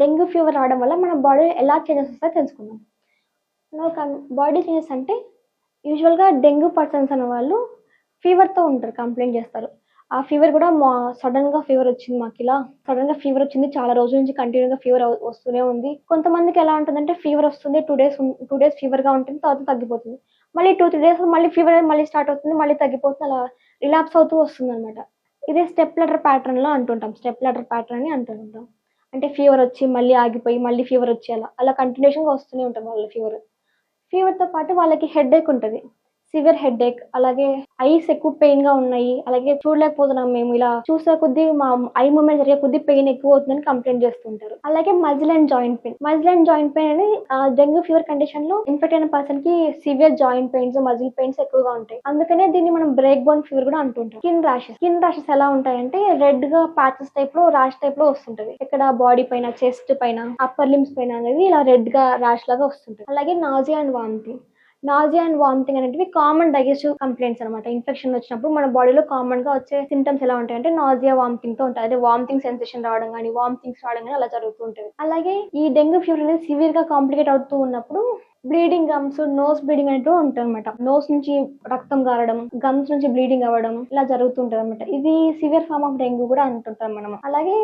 Dengue fever రావడం వల్ల మన బాడీ ఎలా చేంజెస్ వస్తాయో తెలుసుకుందాం. బాడీ చేంజెస్ అంటే యూజువల్గా డెంగ్యూ పర్సన్స్ అనే వాళ్ళు ఫీవర్తో ఉంటారు కంప్లైంట్ చేస్తారు. ఆ ఫీవర్ కూడా మా సడన్గా ఫీవర్ వచ్చింది మాకు ఇలా. సడన్గా ఫీవర్ వచ్చింది చాలా రోజుల నుంచి కంటిన్యూగా ఫీవర్ వస్తూనే ఉంది. కొంతమందికి ఎలా ఉంటుందంటే ఫీవర్ వస్తుంది టూ డేస్ టూ డేస్ ఫీవర్గా ఉంటుంది తర్వాత తగ్గిపోతుంది. మళ్ళీ టూ త్రీ డేస్ మళ్ళీ ఫీవర్ మళ్ళీ స్టార్ట్ అవుతుంది మళ్ళీ తగ్గిపోతుంది అలా రిలాప్స్ అవుతూ వస్తుంది అనమాట ఇదే స్టెప్ లెటర్ ప్యాటర్న్లో అంటుంటాం స్టెప్ లెటర్ ప్యాటర్న్ అని అంటుంటాం. అంటే ఫీవర్ వచ్చి మళ్ళీ ఆగిపోయి మళ్ళీ ఫీవర్ వచ్చి అలా అలా కంటిన్యూషన్గా వస్తూనే ఉంటుంది వాళ్ళ ఫీవర్ ఫీవర్తో పాటు వాళ్ళకి హెడేక్ ఉంటుంది. సివియర్ హెడ్ ఏక్ అలాగే ఐస్ ఎక్కువ పెయిన్గా ఉన్నాయి. అలాగే చూడలేకపోతున్నాం మేము ఇలా చూసే కొద్దీ మా ఐ మూమెంట్ జరిగే కొద్ది పెయిన్ ఎక్కువ అవుతుందని కంప్లైంట్ చేస్తుంటారు. అలాగే muscle and joint pain muscle and joint pain అనేది డెంగ్యూ ఫీవర్ కండిషన్లో ఇన్ఫెక్ట్ అయిన పర్సన్కి severe joint pains muscle pains ఎక్కువగా ఉంటాయి. అందుకనే దీన్ని మనం బ్రేక్ బోన్ ఫీవర్ కూడా అంటుంటాం. స్కిన్ ర్యాషెస్ స్కిన్ ర్యాషెస్ ఎలా ఉంటాయంటే రెడ్గా ప్యాచెస్ టైప్లో ర్యాష్ టైప్లో వస్తుంటది. ఇక్కడ బాడీ పైన చెస్ట్ పైన అప్పర్ లిమ్స్ పైన అనేది ఇలా రెడ్గా ర్యాష్ లాగా వస్తుంటది. అలాగే nausea and vomiting nausea and vomiting అనేటివి కామన్ డైజెస్టివ్ కంప్లైంట్స్ అనమాట ఇన్ఫెక్షన్ వచ్చినప్పుడు మన బాడీలో కామన్గా వచ్చే సిమ్టమ్స్ ఎలా ఉంటాయంటే నాజియా వామిటింగ్తో ఉంటాయి. అదే వామిటింగ్ సెన్సేషన్ రావడం కానీ వామిటింగ్స్ రావడం కానీ అలా జరుగుతూ ఉంటుంది. అలాగే ఈ డెంగ్యూ ఫీవర్ అనేది సివియర్గా కాంప్లికేట్ అవుతూ ఉన్నప్పుడు బ్లీడింగ్ గమ్స్ నోస్ బ్లీడింగ్ అనేటివి ఉంటుంది అనమాట నోస్ నుంచి రక్తం గారడం గమ్స్ నుంచి బ్లీడింగ్ అవ్వడం ఇలా జరుగుతుంటది అనమాట ఇది సివియర్ ఫార్మ్ ఆఫ్ డెంగ్యూ కూడా అంటుంటాం మనం అలాగే